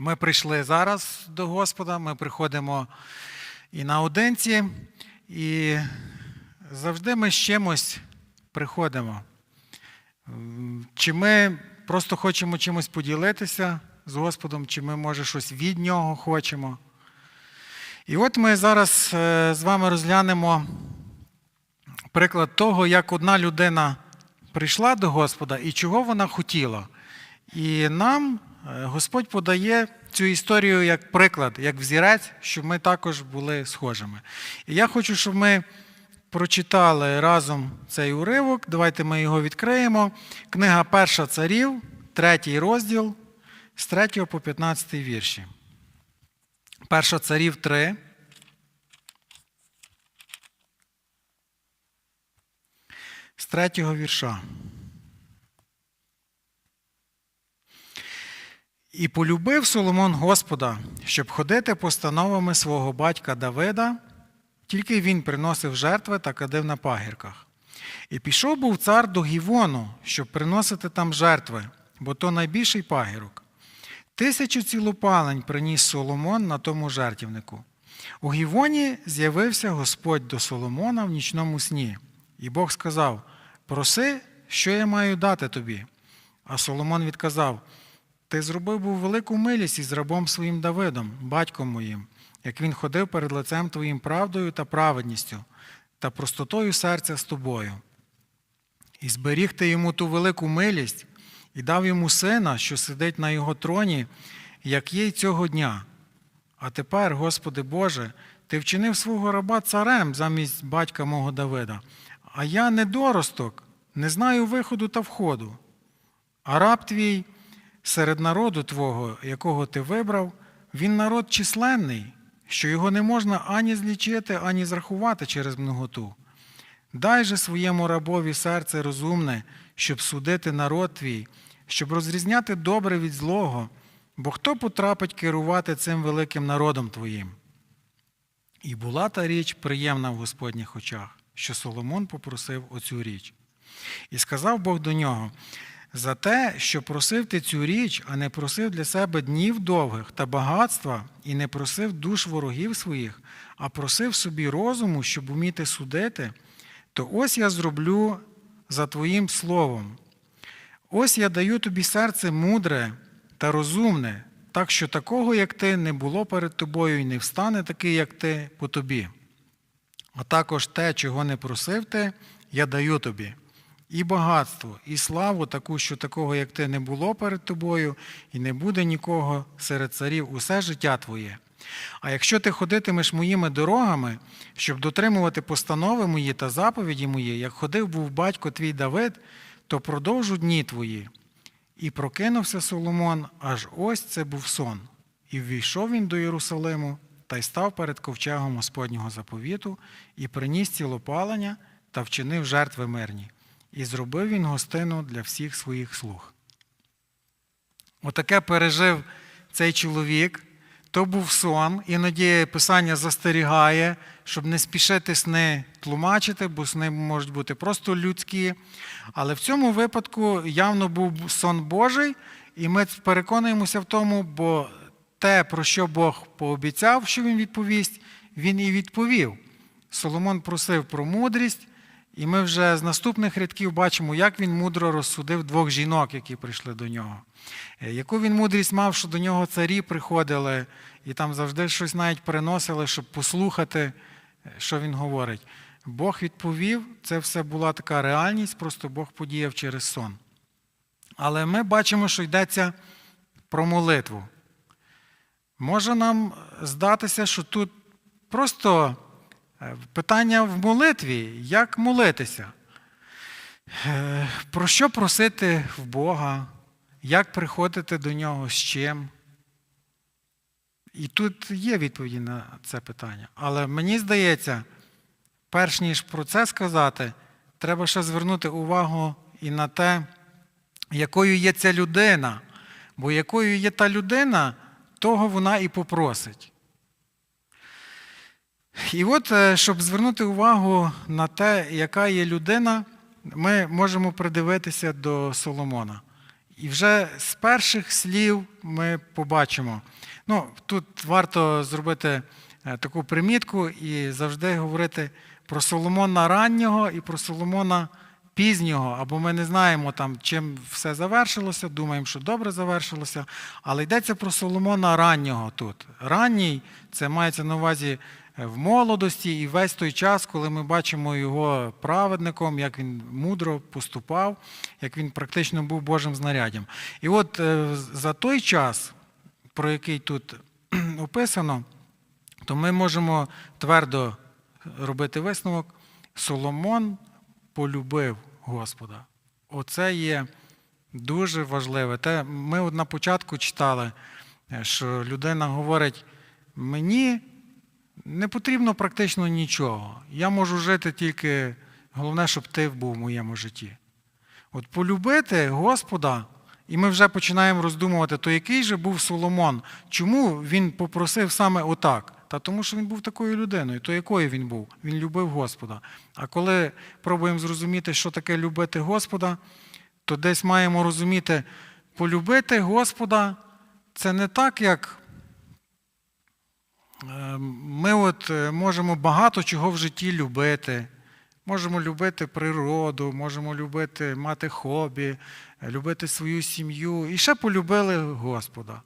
Ми прийшли зараз до Господа, ми приходимо і наодинці, і завжди ми з чимось приходимо. Чи ми просто хочемо чимось поділитися з Господом, чи ми, може, щось від Нього хочемо. І от ми зараз е, з вами розглянемо приклад того, як одна людина прийшла до Господа і чого вона хотіла. І нам Господь подає цю історію як приклад, як взірець, щоб ми також були схожими. І я хочу, щоб ми прочитали разом цей уривок. Давайте ми його відкриємо. Книга Перша царів, третій розділ, з 3 по 15 вірші. Перша царів 3. З третього вірша. І полюбив Соломон Господа, щоб ходити постановами свого батька Давида, тільки він приносив жертви та кадив на пагірках. І пішов був цар до Гівону, щоб приносити там жертви, бо то найбільший пагірок. Тисячу цілопалень приніс Соломон на тому жертівнику. У Гівоні з'явився Господь до Соломона в нічному сні, і Бог сказав: Проси, що я маю дати тобі. А Соломон відказав: Ти зробив був велику милість із рабом своїм Давидом, батьком моїм, як він ходив перед лицем твоїм правдою та праведністю, та простотою серця з тобою. І зберіг ти йому ту велику милість, і дав йому сина, що сидить на його троні, як є й цього дня. А тепер, Господи Боже, ти вчинив свого раба царем замість батька мого Давида, а я недоросток, не знаю виходу та входу. А раб твій серед народу Твого, якого ти вибрав, він народ численний, що його не можна ані злічити, ані зрахувати через многоту. Дай же своєму рабові серце розумне, щоб судити народ твій, щоб розрізняти добре від злого, бо хто потрапить керувати цим великим народом твоїм? І була та річ приємна в Господніх очах, що Соломон попросив оцю річ. І сказав Бог до нього: за те, що просив ти цю річ, а не просив для себе днів довгих та багатства, і не просив душ ворогів своїх, а просив собі розуму, щоб уміти судити, то ось я зроблю за твоїм словом. Ось я даю тобі серце мудре та розумне, так що такого, як ти, не було перед тобою, і не встане такий, як ти, по тобі. А також те, чого не просив ти, я даю тобі. І багатство, і славу таку, що такого, як ти, не було перед тобою, і не буде нікого серед царів усе життя твоє. А якщо ти ходитимеш моїми дорогами, щоб дотримувати постанови мої та заповіді мої, як ходив був батько твій Давид, то продовжу дні твої. І прокинувся Соломон, аж ось це був сон. І ввійшов він до Єрусалиму та й став перед ковчегом Господнього заповіту, і приніс цілопалення та вчинив жертви мирні, і зробив він гостину для всіх своїх слуг. Отаке пережив цей чоловік. То був сон, іноді Писання застерігає, щоб не спішити сни тлумачити, бо сни можуть бути просто людські. Але в цьому випадку явно був сон Божий, і ми переконуємося в тому, бо те, про що Бог пообіцяв, що він відповість, він і відповів. Соломон просив про мудрість, і ми вже з наступних рядків бачимо, як він мудро розсудив двох жінок, які прийшли до нього. Е, Яку він мудрість мав, що до нього царі приходили і там завжди щось навіть приносили, щоб послухати, е, що він говорить. Бог відповів, це все була така реальність, просто Бог подіяв через сон. Але ми бачимо, що йдеться про молитву. Може нам здатися, що тут просто питання в молитві, як молитися? Е, Про що просити в Бога? Як приходити до нього з чим? І тут є відповіді на це питання. Але мені здається, перш ніж про це сказати, треба ще звернути увагу і на те, якою є ця людина. Бо якою є та людина, того вона і попросить. І от, е, щоб звернути увагу на те, яка є людина, ми можемо придивитися до Соломона. І вже з перших слів ми побачимо. Ну, тут варто зробити е, таку примітку і завжди говорити про Соломона раннього і про Соломона пізнього, або ми не знаємо там, чим все завершилося, думаємо, що добре завершилося, але йдеться про Соломона раннього тут. Ранній це мається на увазі в молодості і весь той час, коли ми бачимо його праведником, як він мудро поступав, як він практично був Божим знаряддям. І от е, за той час, про який тут описано, то ми можемо твердо робити висновок. Соломон полюбив Господа. Оце є дуже важливе. Те, ми от на початку читали, е, що людина говорить: мені не потрібно практично нічого. Я можу жити тільки, головне, щоб ти був в моєму житті. От полюбити Господа, і ми вже починаємо роздумувати, то який же був Соломон? Чому він попросив саме отак? Та тому, що він був такою людиною. То якою він був? Він любив Господа. А коли пробуємо зрозуміти, що таке любити Господа, то десь маємо розуміти, полюбити Господа це не так, як ми от е, можемо багато чого в житті любити. Можемо любити природу, можемо любити мати хобі, любити свою сім'ю. І ще полюбили Господа.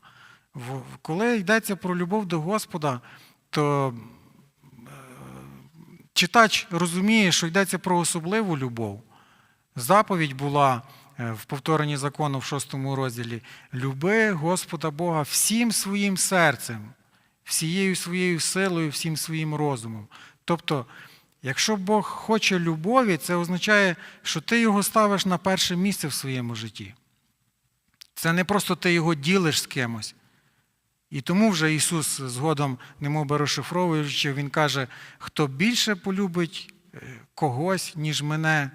Коли йдеться про любов до Господа, то е, читач розуміє, що йдеться про особливу любов. Заповідь була е, в повторенні закону в шостому розділі: люби Господа Бога всім своїм серцем, всією своєю силою, всім своїм розумом. Тобто, якщо Бог хоче любові, це означає, що ти його ставиш на перше місце в своєму житті. Це не просто ти його ділиш з кимось. І тому вже Ісус згодом, немов би розшифровуючи, Він каже, хто більше полюбить е, когось, ніж мене,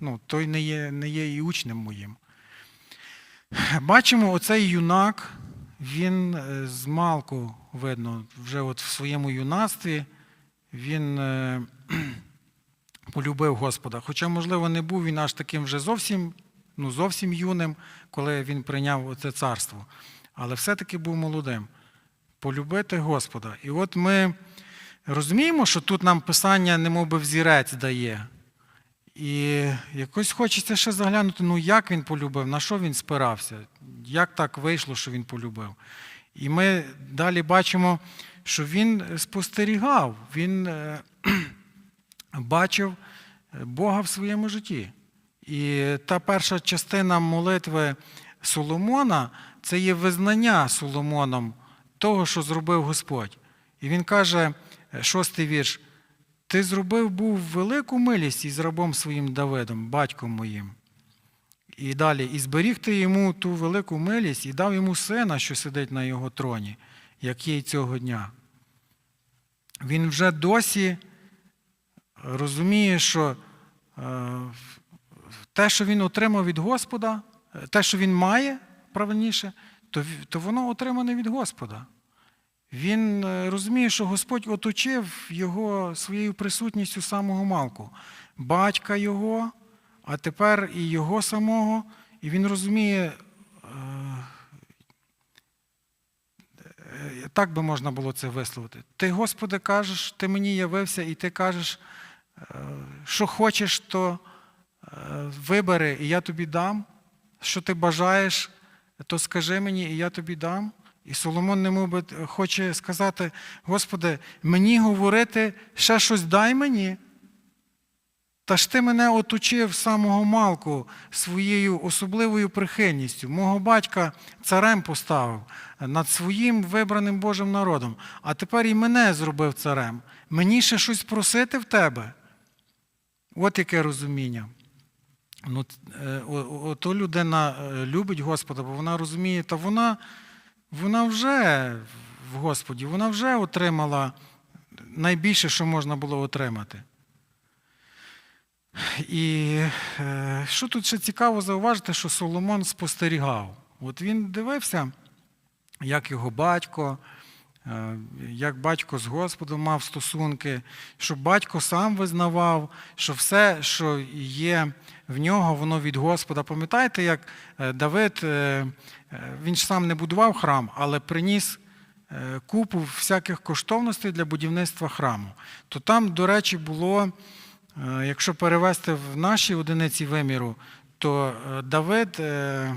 ну, той не є, не є і учнем моїм. Бачимо, оцей юнак, він е, з малку видно, вже от в своєму юнацтві він е, полюбив Господа. Хоча, можливо, не був він аж таким вже зовсім, ну, зовсім юним, коли він прийняв це царство. Але все-таки був молодим. Полюбити Господа. І от ми розуміємо, що тут нам Писання немов би взірець дає. І якось хочеться ще заглянути, ну як він полюбив, на що він спирався, як так вийшло, що він полюбив. І ми далі бачимо, що він спостерігав, він е, бачив Бога в своєму житті. І та перша частина молитви Соломона це є визнання Соломоном того, що зробив Господь. І він каже, шостий вірш: Ти зробив був велику милість із рабом своїм Давидом, батьком моїм. І далі, і зберіг ти йому ту велику милість і дав йому сина, що сидить на його троні, як є й цього дня. Він вже досі розуміє, що е, те, що він отримав від Господа, е, те, що він має, правильніше, то воно отримане від Господа. Він е, розуміє, що Господь оточив його своєю присутністю самого малку, батька його, а тепер і його самого. І він розуміє, е, е, так би можна було це висловити. Ти, Господи, кажеш, ти мені явився, і ти кажеш, що хочеш, то вибери, і я тобі дам. Що ти бажаєш, то скажи мені, і я тобі дам. І Соломон би хоче сказати, Господи, мені говорити ще щось дай мені. Та ж ти мене оточив самого малку своєю особливою прихильністю. Мого батька царем поставив над своїм вибраним Божим народом, а тепер і мене зробив царем. Мені ще щось просити в тебе. От яке розуміння. Ну, е, Ото людина е, любить Господа, бо вона розуміє, та вона, вона вже в Господі, вона вже отримала найбільше, що можна було отримати. І е, що тут ще цікаво зауважити, що Соломон спостерігав. От він дивився, як його батько як батько з Господом мав стосунки, щоб батько сам визнавав, що все, що є в нього, воно від Господа. Пам'ятаєте, як е, Давид, е, е, він ж сам не будував храм, але приніс е, купу всяких коштовностей для будівництва храму. То там, до речі, було, е, якщо перевести в наші одиниці виміру, то е, Давид, е,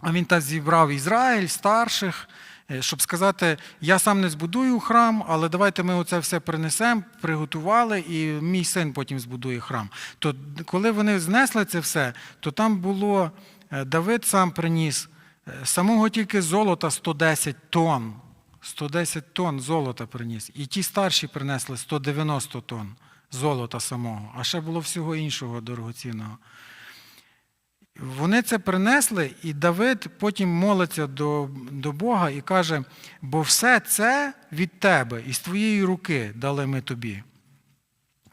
а він так зібрав Ізраїль, старших, е, щоб сказати, я сам не збудую храм, але давайте ми оце все принесемо, приготували, і мій син потім збудує храм. То коли вони знесли це все, то там було, е, Давид сам приніс е, самого тільки золота 110 тонн. 110 тонн золота приніс. І ті старші принесли 190 тонн золота самого, а ще було всього іншого дорогоцінного. Вони це принесли, і Давид потім молиться до, до Бога і каже: бо все це від тебе, і з твоєї руки дали ми тобі.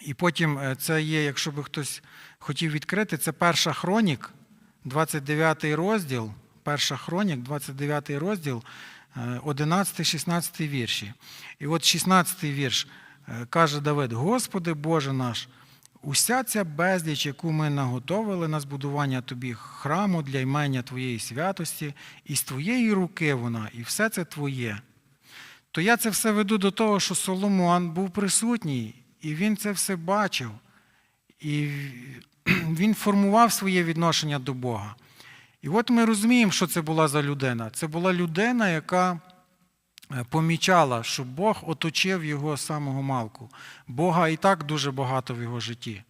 І потім е, це є, якщо би хтось хотів відкрити, це перша хронік, 29 розділ, перша хронік, 29 розділ, 11-16 вірші. І от 16 вірш е, каже Давид: Господи Боже наш, уся ця безліч, яку ми наготовили на збудування тобі храму для імення Твоєї святості, і з Твоєї руки вона, і все це Твоє. То я це все веду до того, що Соломон був присутній, і він це все бачив. І він формував своє відношення до Бога. І от ми розуміємо, що це була за людина. Це була людина, яка помічала, що Бог оточив його самого малку. Бога і так дуже багато в його житті.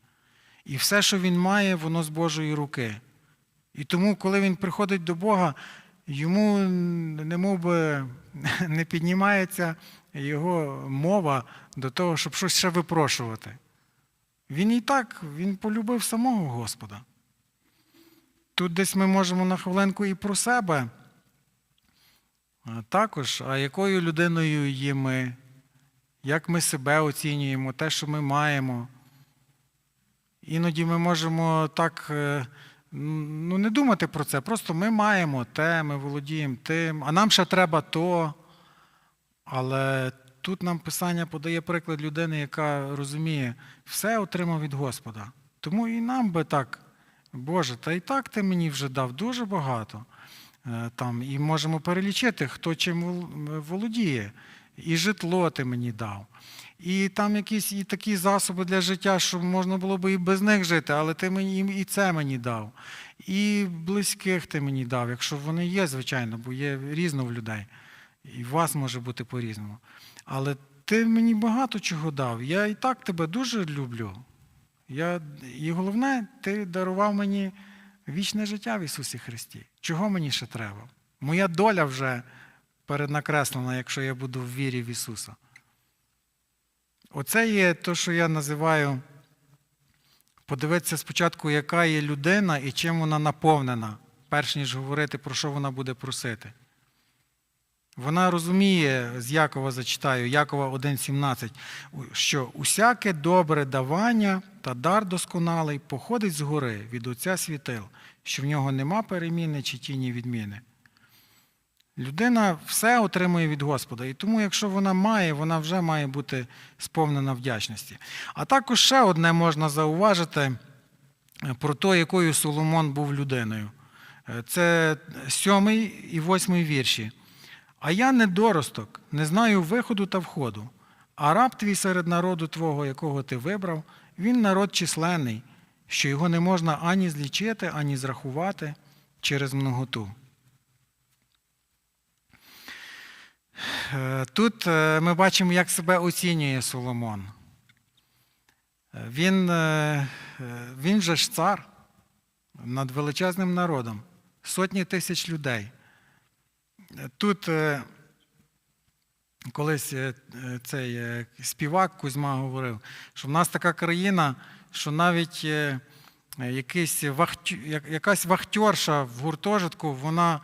І все, що він має, воно з Божої руки. І тому, коли він приходить до Бога, йому немов би не піднімається його мова до того, щоб щось ще випрошувати. Він і так, він полюбив самого Господа. Тут десь ми можемо на хвилинку і про себе. Також, а якою людиною є ми, як ми себе оцінюємо, те, що ми маємо. Іноді ми можемо так е, ну, не думати про це. Просто ми маємо те, ми володіємо тим, а нам ще треба то. Але тут нам Писання подає приклад людини, яка розуміє, все отримав від Господа. Тому і нам би так, Боже, та і так ти мені вже дав дуже багато. Е, Там, і можемо перелічити, хто чим володіє. І житло ти мені дав. І там якісь і такі засоби для життя, що можна було б і без них жити, але ти мені і це мені дав. І близьких ти мені дав, якщо вони є, звичайно, бо є різно в людей. І в вас може бути по-різному. Але ти мені багато чого дав. Я і так тебе дуже люблю. Я, і головне, ти дарував мені вічне життя в Ісусі Христі. Чого мені ще треба? Моя доля вже переднакреслена, якщо я буду в вірі в Ісуса. Оце є те, що я називаю подивитися спочатку, яка є людина і чим вона наповнена, перш ніж говорити, про що вона буде просити. Вона розуміє, з Якова зачитаю, Якова 1,17, що усяке добре давання та дар досконалий походить з гори від Отця світил, що в нього нема переміни чи тіні відміни. Людина все отримує від Господа, і тому, якщо вона має, вона вже має бути сповнена вдячності. А також ще одне можна зауважити е, про те, якою Соломон був людиною. Е, Це сьомий і восьмий вірші. А я недоросток, не знаю виходу та входу. А раб твій серед народу твого, якого ти вибрав, він народ численний, що його не можна ані злічити, ані зрахувати через многоту. Е, Тут е, ми бачимо, як себе оцінює Соломон. Е, Він, він же ж цар над величезним народом, сотні тисяч людей. Тут е, колись е, цей е, співак Кузьма говорив, що в нас така країна, що навіть вахтю, якась вахтерша в гуртожитку, вона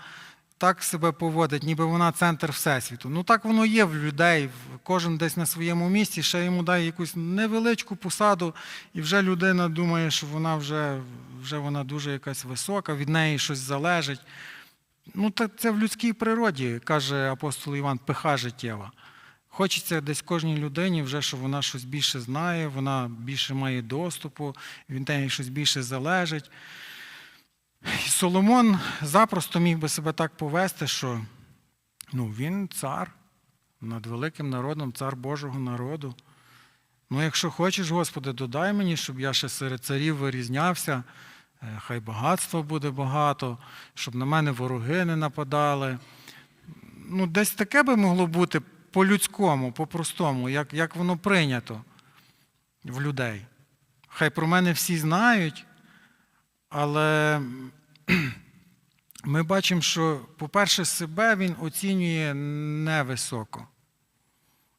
так себе поводить, ніби вона центр Всесвіту. Ну так воно є в людей, кожен десь на своєму місці, ще йому дає якусь невеличку посаду, і вже людина думає, що вона вже, вже вона дуже якась висока, від неї щось залежить. Ну, це в людській природі, каже апостол Іван, пиха життєва. Хочеться десь кожній людині, вже, щоб вона щось більше знає, вона більше має доступу, від неї щось більше залежить. І Соломон запросто міг би себе так повести, що ну, він цар над великим народом, цар Божого народу. Ну, якщо хочеш, Господи, додай мені, щоб я ще серед царів вирізнявся, хай багатства буде багато, щоб на мене вороги не нападали. Ну, десь таке би могло бути по-людському, по-простому, як, як воно прийнято в людей. Хай про мене всі знають, але ми бачимо, що, по-перше, себе він оцінює невисоко.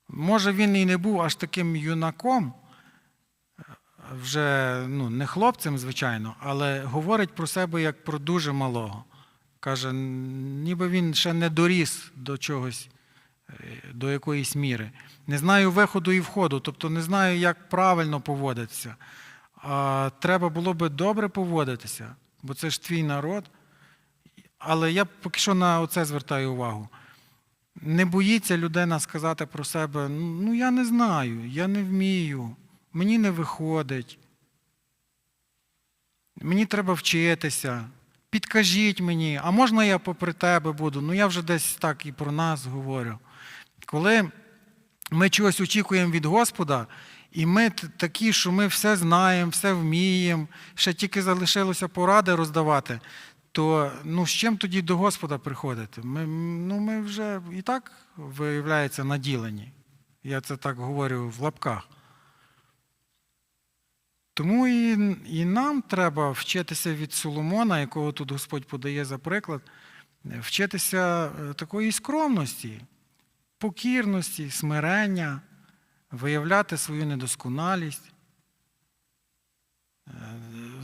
Може, він і не був аж таким юнаком, вже ну, не хлопцем, звичайно, але говорить про себе як про дуже малого. Каже, ніби він ще не доріс до чогось, е, до якоїсь міри. Не знаю виходу і входу, тобто не знаю, як правильно поводитися. А треба було би добре поводитися, бо це ж твій народ. Але я поки що на оце звертаю увагу. Не боїться людина сказати про себе: ну, я не знаю, я не вмію, мені не виходить. Мені треба вчитися. Підкажіть мені, а можна я попри тебе буду? Ну я вже десь так і про нас говорю. Коли ми чогось очікуємо від Господа, і ми такі, що ми все знаємо, все вміємо, ще тільки залишилося поради роздавати, то ну, з чим тоді до Господа приходити? Ми, ну, ми вже і так, виявляється, наділені. Я це так говорю в лапках. Тому і, нам треба вчитися від Соломона, якого тут Господь подає за приклад, вчитися е, такої скромності, покірності, смирення, виявляти свою недосконалість. Е,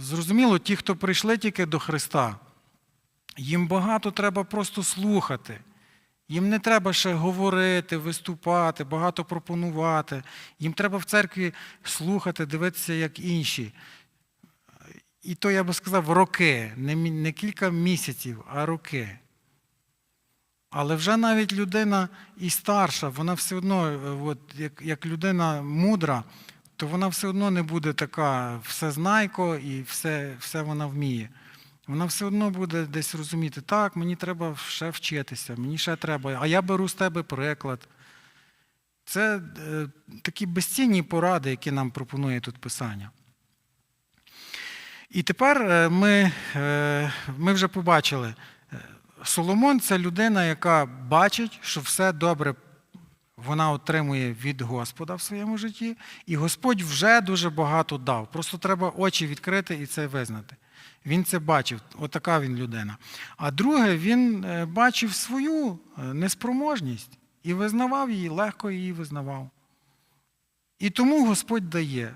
Зрозуміло, ті, хто прийшли тільки до Христа, їм багато треба просто слухати. Їм не треба ще говорити, виступати, багато пропонувати. Їм треба в церкві слухати, дивитися, як інші. І то, я би сказав, роки, не, не кілька місяців, а роки. Але вже навіть людина і старша, вона все одно, е, от, як, як людина мудра, то вона все одно не буде така всезнайко і все, все вона вміє. Вона все одно буде десь розуміти, так, мені треба ще вчитися, мені ще треба, а я беру з тебе приклад. Це е, такі безцінні поради, які нам пропонує тут Писання. І тепер е, ми, е, ми вже побачили, е, Соломон це людина, яка бачить, що все добре вона отримує від Господа в своєму житті, і Господь вже дуже багато дав. Просто треба очі відкрити і це визнати. Він це бачив, отака він людина. А друге, він бачив свою неспроможність і визнавав її, легко її визнавав. І тому Господь дає.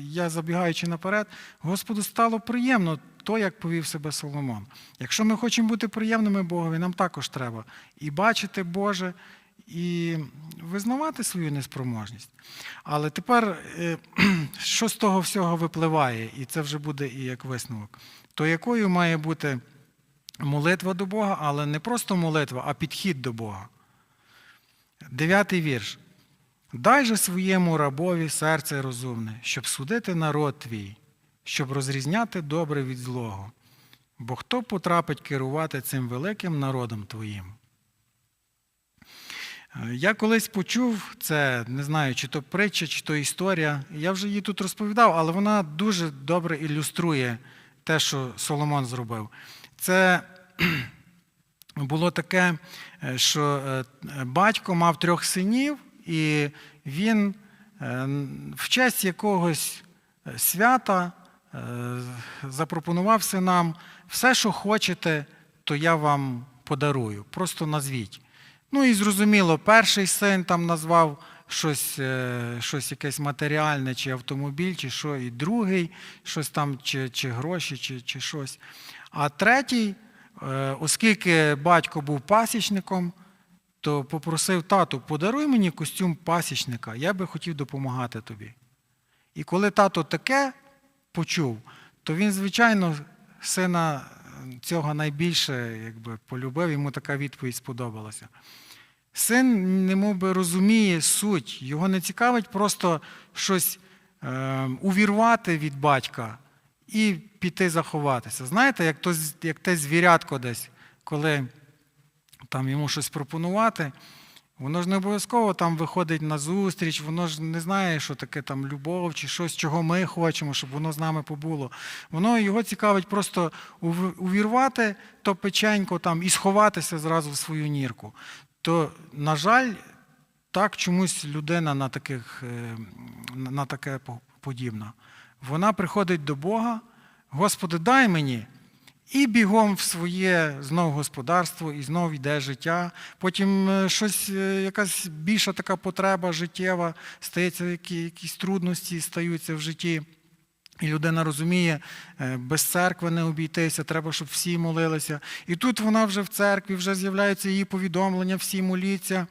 Я забігаючи наперед, Господу стало приємно то, як повів себе Соломон. Якщо ми хочемо бути приємними Богові, нам також треба і бачити Боже, і визнавати свою неспроможність. Але тепер, е, що з того всього випливає, і це вже буде і як висновок, то якою має бути молитва до Бога, але не просто молитва, а підхід до Бога. Дев'ятий вірш. Дай же своєму рабові серце розумне, щоб судити народ твій, щоб розрізняти добре від злого. Бо хто потрапить керувати цим великим народом твоїм? Е, Я колись почув це, не знаю, чи то притча, чи то історія. Я вже її тут розповідав, але вона дуже добре ілюструє те, що Соломон зробив. Це було таке, е, що е, батько мав трьох синів, і він е, в честь якогось е, свята е, запропонував синам все, що хочете, то я вам подарую. Просто назвіть. Ну і зрозуміло, перший син там назвав щось, щось якесь матеріальне, чи автомобіль, чи що, і другий, щось там, чи, чи гроші, чи, чи щось. А третій, оскільки батько був пасічником, то попросив тату, подаруй мені костюм пасічника, я би хотів допомагати тобі. І коли тато таке почув, то він, звичайно, сина цього найбільше якби, полюбив, йому така відповідь сподобалася. Син немов би розуміє суть, його не цікавить просто щось е, увірвати від батька і піти заховатися. Знаєте, як, то, як те звірятко десь, коли там йому щось пропонувати, воно ж не обов'язково там виходить на зустріч, воно ж не знає, що таке там любов чи щось, чого ми хочемо, щоб воно з нами побуло. Воно його цікавить просто увірвати то печенько там і сховатися зразу в свою нірку. То, на жаль, так чомусь людина на, таких, е, на таке по- подібна. Вона приходить до Бога, Господи, дай мені. І бігом в своє знов господарство, і знов йде життя. Потім е, щось, е, якась більша така потреба життєва, стається, які- якісь трудності стаються в житті. І людина розуміє, е, без церкви не обійтися, треба, щоб всі молилися. І тут вона вже в церкві, вже з'являються її повідомлення, всі моліться.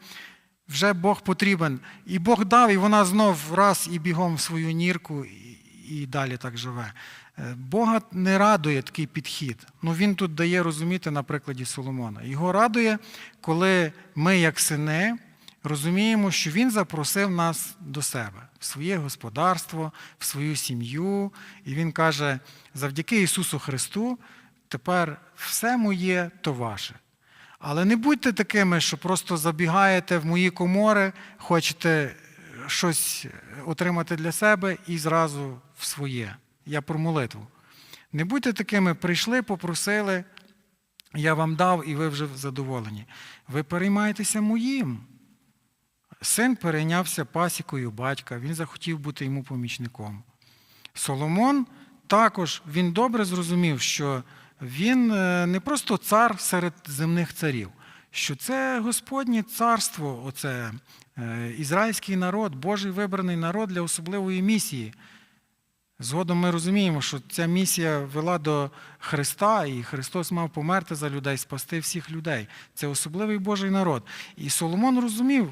Вже Бог потрібен. І Бог дав, і вона знов раз і бігом в свою нірку, і, і далі так живе. Е, Бога не радує такий підхід. Ну він тут дає розуміти на прикладі Соломона. Його радує, коли ми, як сини, розуміємо, що Він запросив нас до себе, в своє господарство, в свою сім'ю. І Він каже: завдяки Ісусу Христу, тепер все моє то ваше. Але не будьте такими, що просто забігаєте в мої комори, хочете щось отримати для себе і зразу в своє. Я про молитву. Не будьте такими, прийшли, попросили, я вам дав, і ви вже задоволені. Ви переймаєтеся моїм. Син перейнявся пасікою батька, він захотів бути йому помічником. Соломон також він добре зрозумів, що він е, не просто цар серед земних царів, що це Господнє царство, оце е, ізраїльський народ, Божий вибраний народ для особливої місії. Згодом ми розуміємо, що ця місія вела до Христа, і Христос мав померти за людей, спасти всіх людей. Це особливий Божий народ. І Соломон розумів,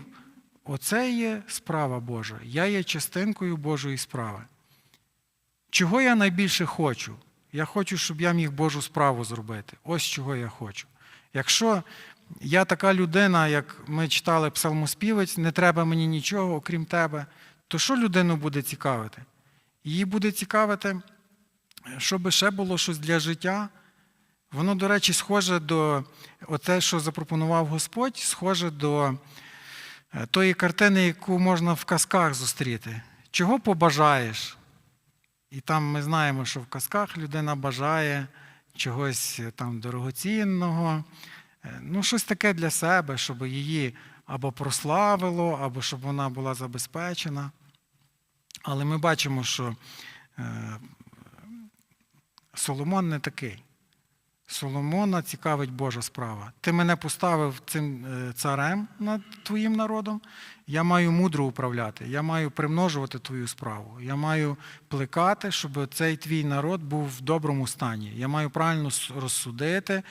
оце є справа Божа. Я є частинкою Божої справи. Чого я найбільше хочу? Я хочу, щоб я міг Божу справу зробити. Ось чого я хочу. Якщо я така людина, як ми читали псалмоспівець, не треба мені нічого, окрім тебе, то що людину буде цікавити? Її буде цікавити, щоб ще було щось для життя. Воно, до речі, схоже до те, що запропонував Господь, схоже до е, тої картини, яку можна в казках зустріти. Чого побажаєш? І там ми знаємо, що в казках людина бажає чогось е, там дорогоцінного, е, ну, щось таке для себе, щоб її або прославило, або щоб вона була забезпечена. Але ми бачимо, що е, Соломон не такий. Соломона цікавить Божа справа. Ти мене поставив цим е, царем над твоїм народом. Я маю мудро управляти, я маю примножувати твою справу. Я маю плекати, щоб цей твій народ був в доброму стані. Я маю правильно розсудити, е,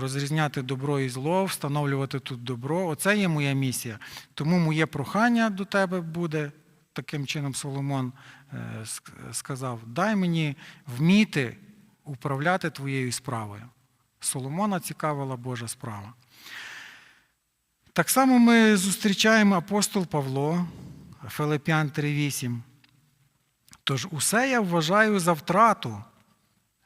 розрізняти добро і зло, встановлювати тут добро. Оце є моя місія. Тому моє прохання до тебе буде. Таким чином Соломон е, сказав: дай мені вміти управляти твоєю справою. Соломона цікавила Божа справа. Так само ми зустрічаємо апостол Павло, Филип'ян 3.8. Тож усе я вважаю за втрату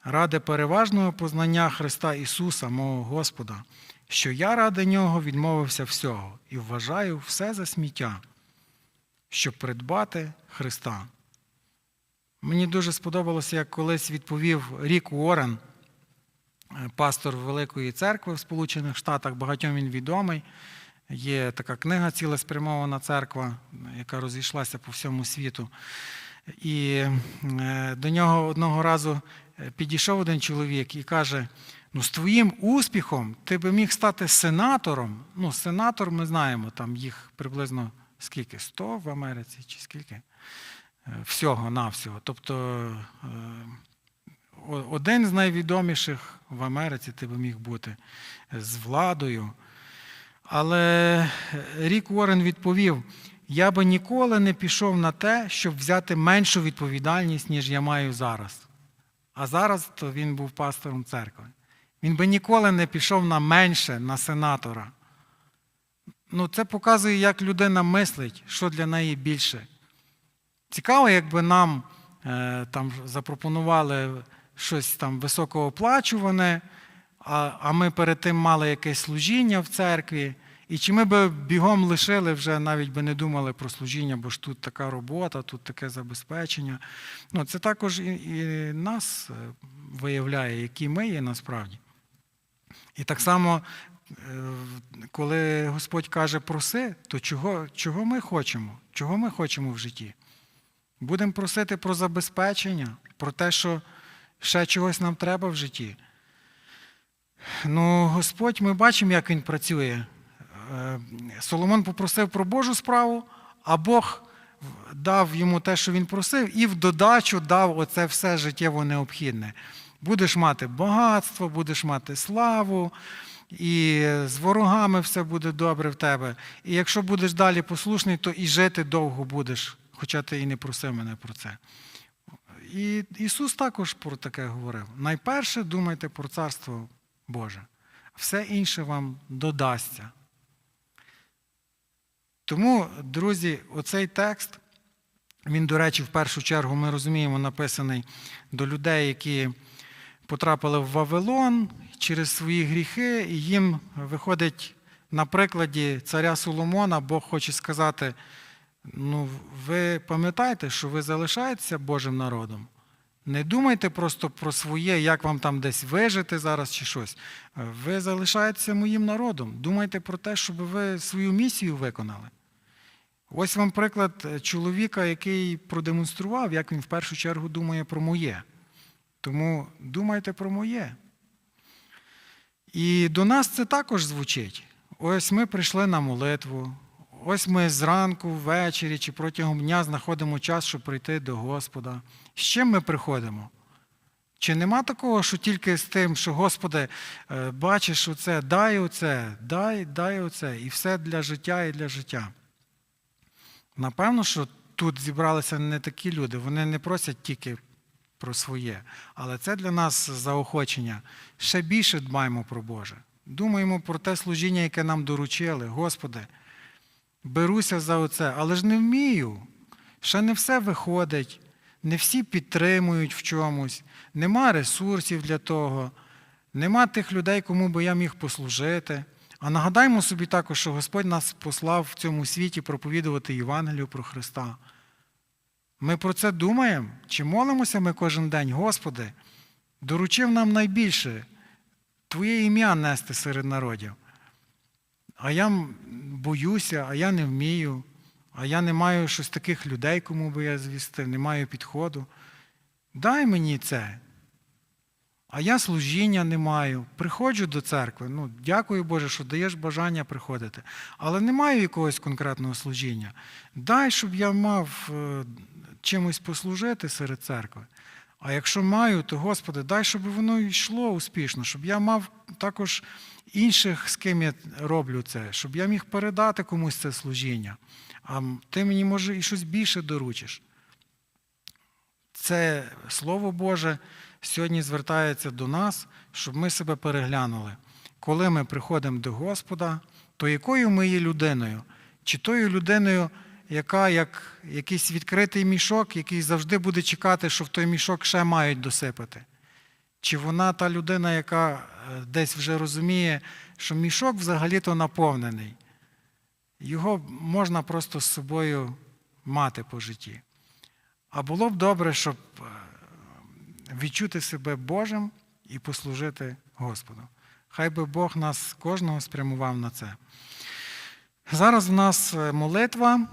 ради переважного познання Христа Ісуса, мого Господа, що я ради Нього відмовився всього і вважаю все за сміття, щоб придбати Христа. Мені дуже сподобалося, як колись відповів Рік Уоррен, е, пастор Великої церкви в Сполучених Штатах, багатьом він відомий. Є така книга Цілеспрямована церква, яка розійшлася по всьому світу. І е, до нього одного разу е, підійшов один чоловік і каже: ну, з твоїм успіхом ти би міг стати сенатором. Ну, сенатор, ми знаємо, там їх приблизно скільки? 100 в Америці чи скільки? Е, Всього навсього. Тобто е, один з найвідоміших в Америці ти би міг бути з владою. Але Рік Уоррен відповів: я би ніколи не пішов на те, щоб взяти меншу відповідальність, ніж я маю зараз. А зараз то він був пастором церкви. Він би ніколи не пішов на менше, на сенатора. Ну, це показує, як людина мислить, що для неї більше. Цікаво, якби нам е, там запропонували щось там високооплачуване, а, а ми перед тим мали якесь служіння в церкві. І чи ми би бігом лишили, вже навіть би не думали про служіння, бо ж тут така робота, тут таке забезпечення. Ну, це також і, і нас е, виявляє, які ми є насправді. І так само, коли Господь каже проси, то чого, чого ми хочемо? Чого ми хочемо в житті? Будемо просити про забезпечення, про те, що ще чогось нам треба в житті. Ну, Господь, ми бачимо, як Він працює. Е, Соломон попросив про Божу справу, а Бог дав йому те, що він просив, і в додачу дав оце все життєво необхідне. Будеш мати багатство, будеш мати славу, і з ворогами все буде добре в тебе. І якщо будеш далі послушний, то і жити довго будеш, хоча ти і не просив мене про це. І Ісус також про таке говорив. Найперше думайте про Царство Боже, все інше вам додасться. Тому, друзі, оцей текст, він, до речі, в першу чергу, ми розуміємо, написаний до людей, які потрапили в Вавилон через свої гріхи, і їм виходить на прикладі царя Соломона, Бог хоче сказати: ну, ви пам'ятаєте, що ви залишаєтеся Божим народом. Не думайте просто про своє, як вам там десь вижити зараз чи щось. Ви залишаєтеся моїм народом. Думайте про те, щоб ви свою місію виконали. Ось вам приклад чоловіка, який продемонстрував, як він в першу чергу думає про моє. Тому думайте про моє. І до нас це також звучить. Ось ми прийшли на молитву, ось ми зранку, ввечері чи протягом дня знаходимо час, щоб прийти до Господа. З чим ми приходимо? Чи нема такого, що тільки з тим, що Господи, е, бачиш оце, дай оце, дай, дай оце, і все для життя і для життя. Напевно, що тут зібралися не такі люди, вони не просять тільки про своє, але це для нас заохочення. Ще більше дбаємо про Боже. Думаємо про те служіння, яке нам доручили. Господи, беруся за оце, але ж не вмію. Ще не все виходить, не всі підтримують в чомусь, нема ресурсів для того, нема тих людей, кому би я міг послужити. А нагадаймо собі також, що Господь нас послав в цьому світі проповідувати Євангелію про Христа. Ми про це думаємо? Чи молимося ми кожен день, Господи, доручив нам найбільше Твоє ім'я нести серед народів. А я боюся, а я не вмію, а я не маю щось таких людей, кому би я звістив, не маю підходу. Дай мені це. А я служіння не маю. Приходжу до церкви. Ну, дякую Боже, що даєш бажання приходити. Але не маю якогось конкретного служіння. Дай, щоб я мав е, чимось послужити серед церкви. А якщо маю, то Господи, дай, щоб воно йшло успішно, щоб я мав також інших, з ким я роблю це, щоб я міг передати комусь це служіння. А ти мені, може, і щось більше доручиш. Це Слово Боже сьогодні звертається до нас, щоб ми себе переглянули. Коли ми приходимо до Господа, то якою ми є людиною? Чи тою людиною, яка як якийсь відкритий мішок, який завжди буде чекати, що в той мішок ще мають досипати? Чи вона та людина, яка е, десь вже розуміє, що мішок взагалі-то наповнений? Його можна просто з собою мати по житті. А було б добре, щоб е, відчути себе Божим і послужити Господу. Хай би Бог нас кожного спрямував на це. Зараз в нас е, молитва.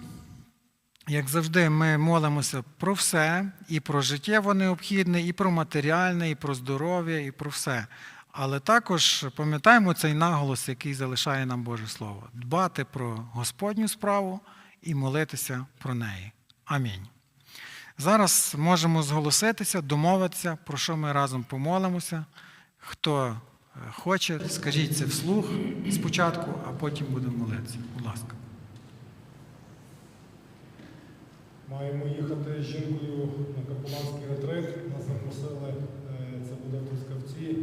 Як завжди, ми молимося про все, і про життєво необхідне, і про матеріальне, і про здоров'я, і про все. Але також пам'ятаємо цей наголос, який залишає нам Боже Слово: дбати про Господню справу і молитися про неї. Амінь. Зараз можемо зголоситися, домовитися, про що ми разом помолимося. Хто хоче, скажіть це вслух спочатку, а потім будемо молитися. Будь ласка. Маємо їхати з жінкою на капеланський ретрит. Нас запросили, е, це буде в Трускавці.